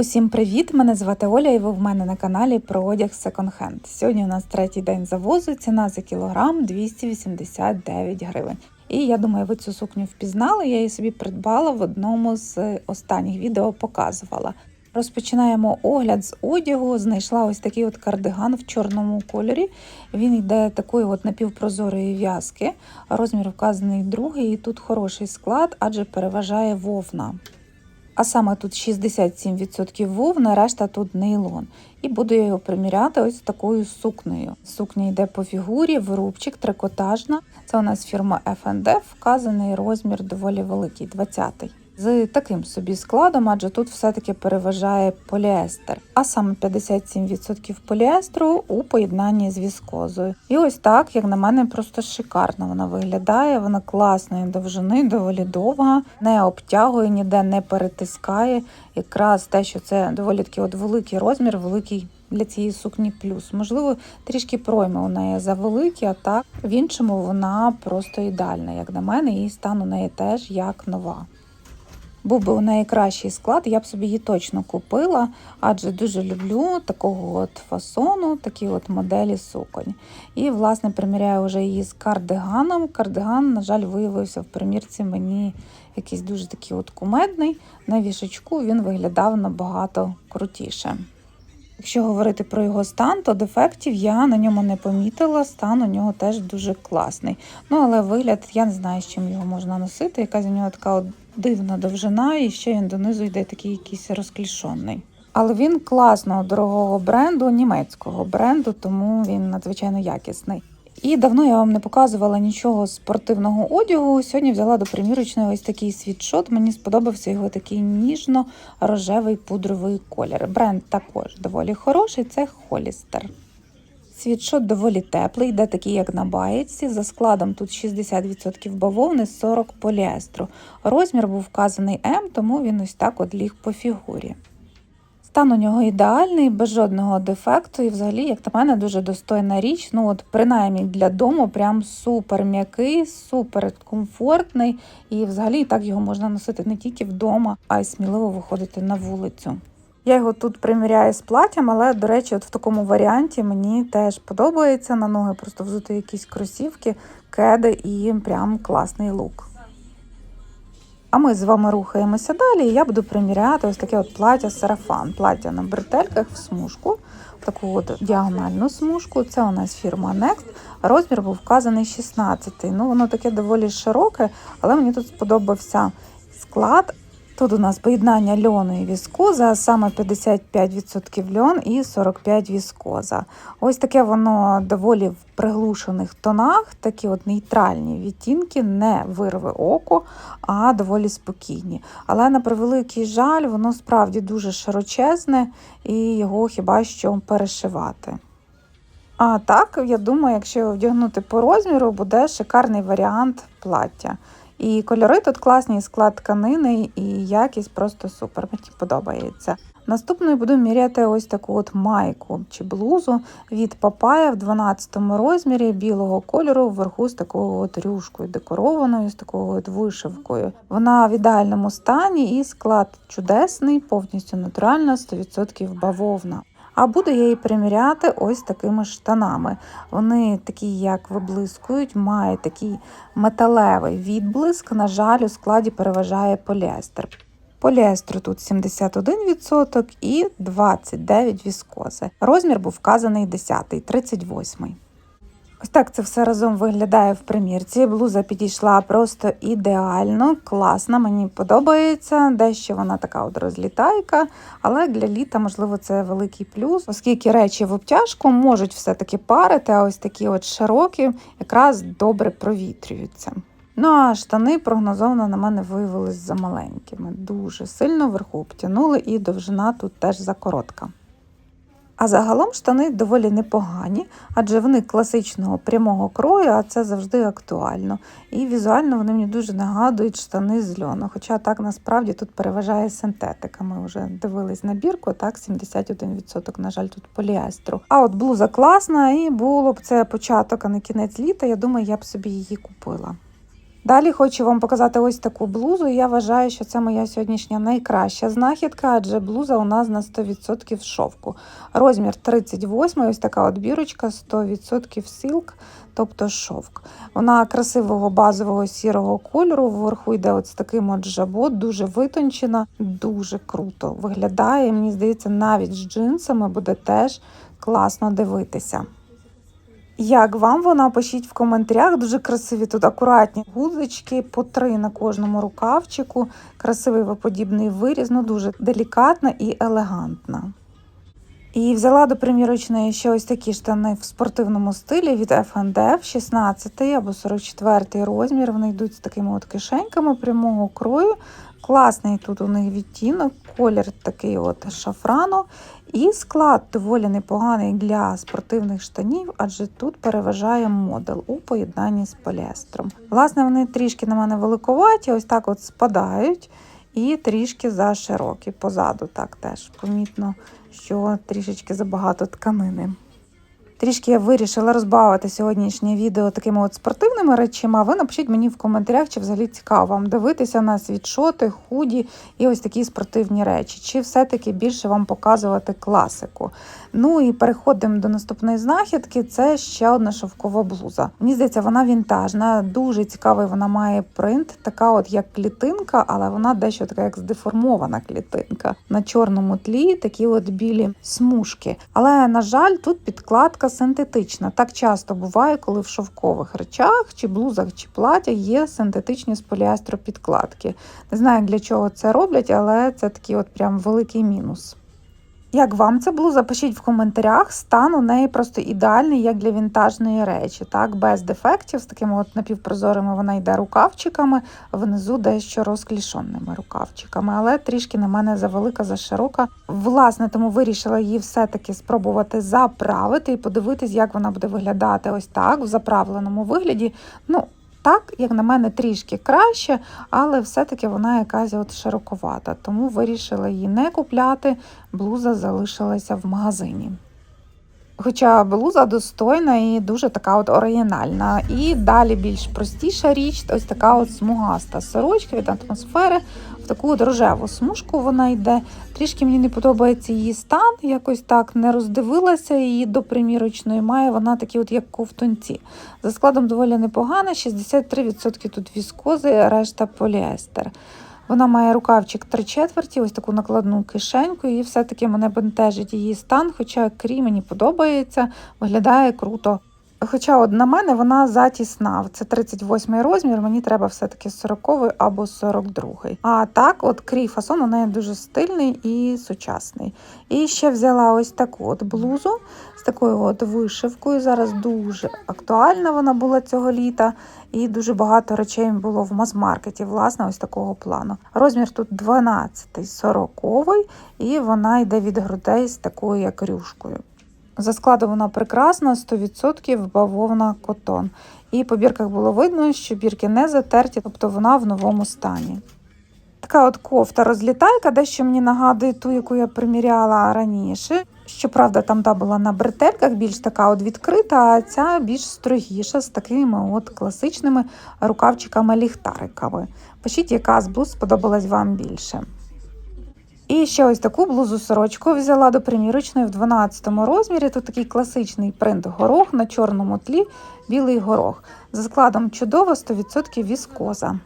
Усім привіт! Мене звати Оля, і ви в мене на каналі про одяг Hand. Сьогодні у нас третій день завозу. Ціна за кілограм 289 гривень. І я думаю, ви цю сукню впізнали. Я її собі придбала в одному з останніх відео, показувала. Розпочинаємо огляд з одягу. Знайшла ось такий от кардиган в чорному кольорі. Він йде такої от напівпрозорої в'язки. Розмір вказаний другий, і тут хороший склад, адже переважає вовна. А саме тут 67% вовна, решта тут нейлон. І буду я його приміряти ось такою сукнею. Сукня йде по фігурі, вирубчик, трикотажна. Це у нас фірма F&F, вказаний розмір доволі великий, 20-й. З таким собі складом, адже тут все-таки переважає поліестер, а саме 57% поліестру у поєднанні з віскозою. І ось так, як на мене, просто шикарно вона виглядає. Вона класної довжини, доволі довга, не обтягує, ніде не перетискає. Якраз те, що це доволі такий от великий розмір, великий. Для цієї сукні плюс. Можливо, трішки пройми у неї завеликі, а так в іншому вона просто ідеальна, як на мене, і стан у неї теж як нова. Був би у неї кращий склад, я б собі її точно купила, адже дуже люблю такого от фасону, такі от моделі суконь. І, власне, приміряю вже її з кардиганом. Кардиган, на жаль, виявився в примірці мені якийсь дуже такий от кумедний. На вішачку він виглядав набагато крутіше. Якщо говорити про його стан, то дефектів я на ньому не помітила. Стан у нього теж дуже класний. Ну але вигляд, я не знаю, з чим його можна носити. Якась у нього така дивна довжина, і ще він донизу йде такий якийсь розклішений. Але він класного дорогого бренду, німецького бренду, тому він надзвичайно якісний. І давно я вам не показувала нічого спортивного одягу. Сьогодні взяла до примірочної ось такий світшот. Мені сподобався його такий ніжно-рожевий пудровий колір. Бренд також доволі хороший. Це Холістер. Світшот доволі теплий, йде такий, як на баєчці. За складом тут 60% бавовни, 40% поліестру. Розмір був вказаний М, тому він ось так от ліг по фігурі. Стан у нього ідеальний, без жодного дефекту, і взагалі, як на мене, дуже достойна річ. Ну, от, принаймні для дому, прям супер м'який, супер комфортний. І взагалі так його можна носити не тільки вдома, а й сміливо виходити на вулицю. Я його тут приміряю з платтям, але, до речі, от в такому варіанті мені теж подобається на ноги, просто взути якісь кросівки, кеди і прям класний лук. А ми з вами рухаємося далі, і я буду приміряти ось таке от плаття сарафан. Плаття на бретельках в смужку, таку от діагональну смужку. Це у нас фірма Next. Розмір був вказаний 16 Ну, воно таке доволі широке, але мені тут сподобався склад. Тут у нас поєднання льону і віскоза, саме 55% льон і 45% віскоза. Ось таке воно доволі в приглушених тонах, такі от нейтральні відтінки, не вирве око, а доволі спокійні. Але на превеликий жаль, воно справді дуже широчезне і його хіба що перешивати. А так, я думаю, якщо вдягнути по розміру, буде шикарний варіант плаття. І кольори тут класні, склад тканини, і якість просто супер. Мені подобається. Наступною буду міряти ось таку от майку чи блузу від Папая в 12 розмірі білого кольору, вверху з такою от рюшкою, декорованою, з такою от вишивкою. Вона в ідеальному стані і склад чудесний, повністю натуральна, 100% бавовна. А буду я її приміряти ось такими штанами. Вони такі, як виблискують, мають такий металевий відблиск. На жаль, у складі переважає поліестер. Поліестру тут 71% і 29 віскози. Розмір був вказаний 10, 38. Ось так це все разом виглядає в примірці. Блуза підійшла просто ідеально, класна, мені подобається. Дещо вона така от розлітайка, але для літа, можливо, це великий плюс, оскільки речі в обтяжку можуть все-таки парити, а ось такі от широкі якраз добре провітрюються. Ну а штани прогнозовано на мене виявились за маленькими. Дуже сильно вверху обтянули, і довжина тут теж закоротка. А загалом штани доволі непогані, адже вони класичного прямого крою, а це завжди актуально. І візуально вони мені дуже нагадують штани з льону. Хоча так насправді тут переважає синтетика. Ми вже дивились набірку, так 71%, на жаль, тут поліестру. А от блуза класна, і було б це початок, а не кінець літа. Я думаю, я б собі її купила. Далі хочу вам показати ось таку блузу. Я вважаю, що це моя сьогоднішня найкраща знахідка, адже блуза у нас на 100% шовку. Розмір 38, ось така от бірочка, 100% силк, тобто шовк. Вона красивого базового сірого кольору. Вверху йде з таким от жабот, дуже витончена, дуже круто виглядає. Мені здається, навіть з джинсами буде теж класно дивитися. Як вам вона? Пишіть в коментарях. Дуже красиві тут акуратні гудзички, по три на кожному рукавчику. Красивий виподібний виріз, ну дуже делікатна і елегантна. І взяла до примірочної ще ось такі штани в спортивному стилі від F&F, 16 або 44 розмір. Вони йдуть з такими от кишеньками прямого крою. Класний тут у них відтінок, колір такий от шафрану. І склад доволі непоганий для спортивних штанів, адже тут переважає модел у поєднанні з поліестром. Власне, вони трішки на мене великоваті, ось так от спадають і трішки заширокі. Позаду так теж помітно, що трішечки забагато тканини. Трішки я вирішила розбавити сьогоднішнє відео такими от спортивними речима. Ви напишіть мені в коментарях, чи взагалі цікаво вам дивитися на світшоти, худі і ось такі спортивні речі, чи все-таки більше вам показувати класику. Ну і переходимо до наступної знахідки. Це ще одна шовкова блуза. Мені здається, вона вінтажна, дуже цікавий. Вона має принт, така от як клітинка, але вона дещо така, як здеформована клітинка. На чорному тлі такі от білі смужки. Але на жаль, тут підкладка синтетична. Так часто буває, коли в шовкових речах, чи блузах, чи платях є синтетичні з поліастропідкладки. Не знаю, для чого це роблять, але це такий от прям великий мінус. Як вам ця блуза? Пишіть в коментарях. Стан у неї просто ідеальний, як для вінтажної речі, так, без дефектів, з такими от напівпрозорими вона йде рукавчиками, внизу дещо розклішонними рукавчиками, але трішки на мене завелика, заширока. Власне, тому вирішила її все-таки спробувати заправити і подивитись, як вона буде виглядати ось так, в заправленому вигляді. Ну, так, як на мене, трішки краще, але все-таки вона якась от широковата, тому вирішила її не купляти, блуза залишилася в магазині. Хоча блуза достойна і дуже така от оригінальна. І далі більш простіша річ, ось така от смугаста сорочка від атмосфери. Таку от рожеву смужку вона йде. Трішки мені не подобається її стан, якось так не роздивилася її до примірочної. Має вона такі, от як ковтунці. За складом доволі непогана, 63% тут віскози, решта поліестер. Вона має рукавчик 3 четверті, ось таку накладну кишеньку, і все-таки мене бентежить її стан, хоча крій мені подобається, виглядає круто. Хоча от на мене вона затісна. Це 38 розмір, мені треба все-таки 40 або 42. А так, от крій фасон у неї дуже стильний і сучасний. І ще взяла ось таку от блузу з такою от вишивкою. Зараз дуже актуальна вона була цього літа. І дуже багато речей було в мас-маркеті, власне, ось такого плану. Розмір тут 12 40 і вона йде від грудей з такою як рюшкою. За складом вона прекрасна, 100% бавовна котон. І по бірках було видно, що бірки не затерті, тобто вона в новому стані. Така от кофта розлітайка, дещо мені нагадує ту, яку я приміряла раніше. Щоправда, там та була на бретельках більш така от відкрита, а ця більш строгіша з такими от класичними рукавчиками-ліхтариками. Пишіть, яка з блуз сподобалась вам більше. І ще ось таку блузу сорочку взяла до примірочної в 12 розмірі. Тут такий класичний принт горох на чорному тлі, білий горох. За складом чудово 100% віскоза.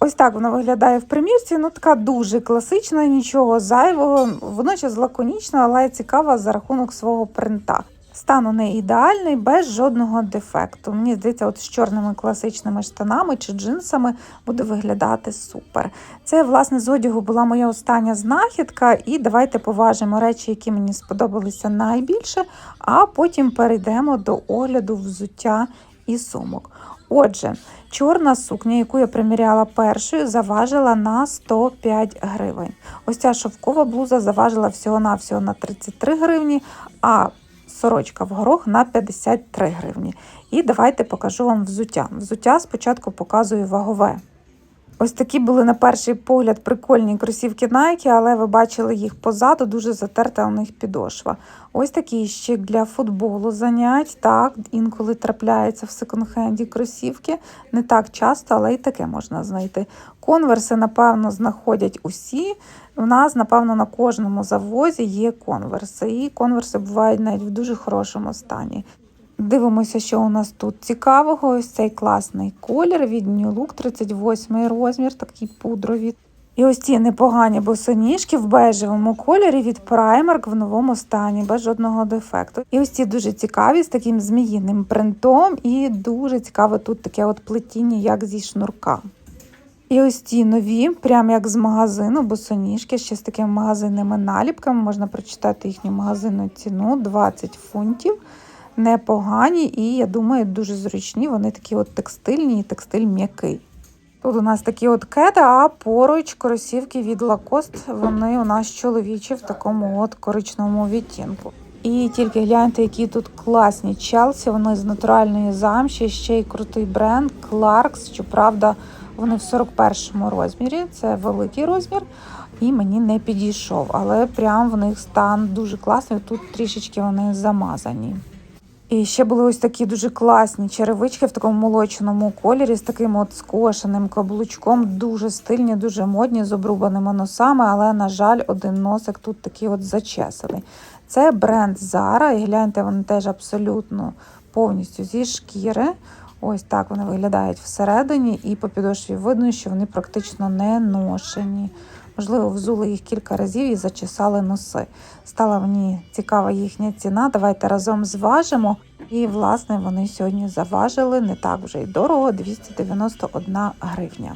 Ось так вона виглядає в примірці. Ну така дуже класична, нічого зайвого. Водночас лаконічна, але цікава за рахунок свого принта. Стан у неї ідеальний, без жодного дефекту. Мені здається, от з чорними класичними штанами чи джинсами буде виглядати супер. Це, власне, з одягу була моя остання знахідка, і давайте поважимо речі, які мені сподобалися найбільше, а потім перейдемо до огляду взуття і сумок. Отже, чорна сукня, яку я приміряла першою, заважила на 105 гривень. Ось ця шовкова блуза заважила всього-навсього на 33 гривні, а сорочка в горох на 53 гривні. І давайте покажу вам взуття. Взуття спочатку показую вагове. Ось такі були на перший погляд прикольні кросівки Nike, але ви бачили їх позаду, дуже затерта у них підошва. Ось такі ще для футболу занять. Так, інколи трапляються в секонд-хенді кросівки. Не так часто, але і таке можна знайти. Конверси, напевно, знаходять усі. У нас, напевно, на кожному завозі є конверси. І конверси бувають навіть в дуже хорошому стані. Дивимося, що у нас тут цікавого. Ось цей класний колір від New Look, 38 розмір, такий пудровий. І ось ці непогані босоніжки в бежевому кольорі від Primark в новому стані, без жодного дефекту. І ось ці дуже цікаві з таким зміїним принтом, і дуже цікаве тут таке от плетіння, як зі шнурка. І ось ці нові, прям як з магазину, босоніжки, ще з такими магазинними наліпками. Можна прочитати їхню магазинну ціну 20 фунтів. Непогані і, я думаю, дуже зручні. Вони такі от текстильні і текстиль м'який. Тут у нас такі от кеди, а поруч кросівки від Lacoste, вони у нас чоловічі в такому от коричневому відтінку. І тільки гляньте, які тут класні Челсі, вони з натуральної замші, ще й крутий бренд Clarks. Щоправда, вони в 41-му розмірі, це великий розмір, і мені не підійшов. Але прям в них стан дуже класний. Тут трішечки вони замазані. І ще були ось такі дуже класні черевички в такому молочному кольорі з таким от скошеним каблучком. Дуже стильні, дуже модні, з обрубаними носами, але, на жаль, один носик тут такий от зачесаний. Це бренд Zara, і гляньте, вони теж абсолютно повністю зі шкіри. Ось так вони виглядають всередині, і по підошві видно, що вони практично не ношені. Можливо, взули їх кілька разів і зачесали носи. Стала мені цікава їхня ціна. Давайте разом зважимо. І, власне, вони сьогодні заважили не так вже й дорого 291 гривня.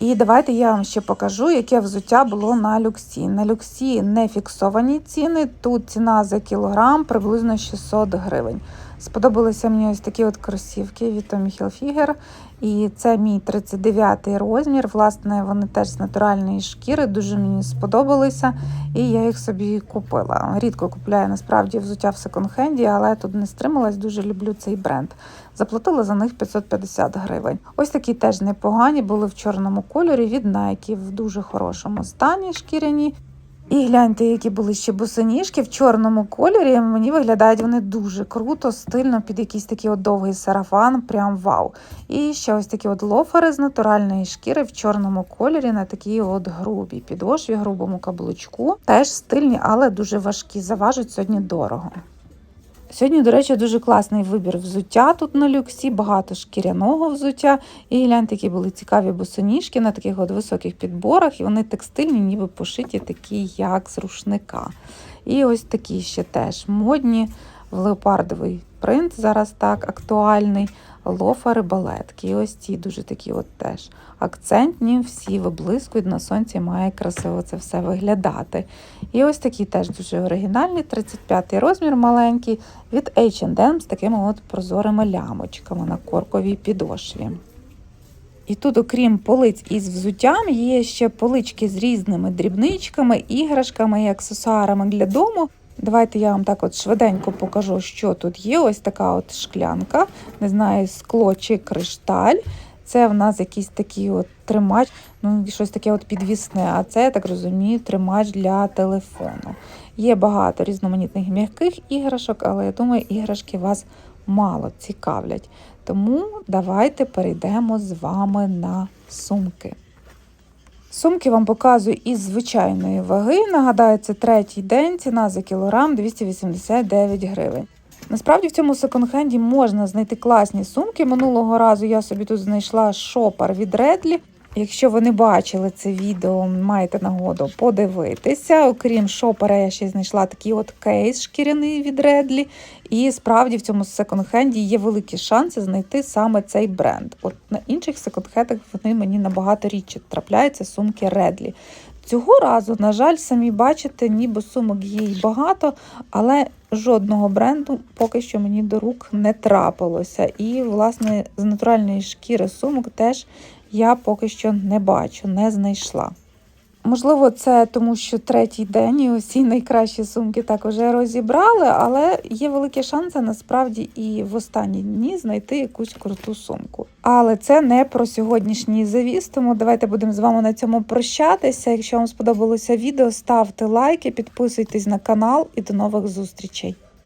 І давайте я вам ще покажу, яке взуття було на люксі. На люксі не фіксовані ціни. Тут ціна за кілограм приблизно 600 гривень. Сподобалися мені ось такі от кросівки від Tommy Hilfiger. І це мій 39-й розмір. Власне, вони теж з натуральної шкіри, дуже мені сподобалися, і я їх собі купила. Рідко купляю насправді взуття в секонд-хенді, але тут не стрималась, дуже люблю цей бренд. Заплатила за них 550 гривень. Ось такі теж непогані, були в чорному кольорі від Nike, в дуже хорошому стані шкіряні. І гляньте, які були ще босоніжки в чорному кольорі. Мені виглядають вони дуже круто, стильно під якийсь такий от довгий сарафан, прям вау. І ще ось такі от лофери з натуральної шкіри в чорному кольорі на такій от грубій підошві, грубому каблучку. Теж стильні, але дуже важкі. Заважать сьогодні дорого. Сьогодні, до речі, дуже класний вибір взуття тут на люксі, багато шкіряного взуття. І гляньте, які були цікаві босоніжки на таких от високих підборах, і вони текстильні, ніби пошиті, такі, як з рушника. І ось такі ще теж модні в леопардовий принт, зараз так актуальний. Лофери, балетки. І ось ці дуже такі от теж акцентні, всі виблискують, на сонці має красиво це все виглядати. І ось такі теж дуже оригінальні, 35-й розмір маленький, від H&M з такими от прозорими лямочками на корковій підошві. І тут, окрім полиць із взуттям, є ще полички з різними дрібничками, іграшками і аксесуарами для дому. Давайте я вам так от швиденько покажу, що тут є. Ось така от шклянка, не знаю, скло чи кришталь. Це в нас якийсь такий от тримач, ну щось таке от підвісне, а це, я так розумію, тримач для телефону. Є багато різноманітних м'яких іграшок, але я думаю, іграшки вас мало цікавлять. Тому давайте перейдемо з вами на сумки. Сумки вам показую із звичайної ваги. Нагадаю, це третій день, ціна за кілограм 289 гривень. Насправді в цьому секонд-хенді можна знайти класні сумки. Минулого разу я собі тут знайшла шопар від Редлі. Якщо ви не бачили це відео, маєте нагоду подивитися. Окрім шопера, я ще знайшла такий от кейс шкіряний від Редлі. І справді в цьому секонд-хенді є великі шанси знайти саме цей бренд. От на інших секонд-хендах вони мені набагато рідше трапляються сумки Редлі. Цього разу, на жаль, самі бачите, ніби сумок є й багато, але жодного бренду поки що мені до рук не трапилося. І, власне, з натуральної шкіри сумок теж я поки що не бачу, не знайшла. Можливо, це тому, що третій день і усі найкращі сумки так вже розібрали, але є великі шанси насправді і в останні дні знайти якусь круту сумку. Але це не про сьогоднішній завіс, тому давайте будемо з вами на цьому прощатися. Якщо вам сподобалося відео, ставте лайки, підписуйтесь на канал і до нових зустрічей.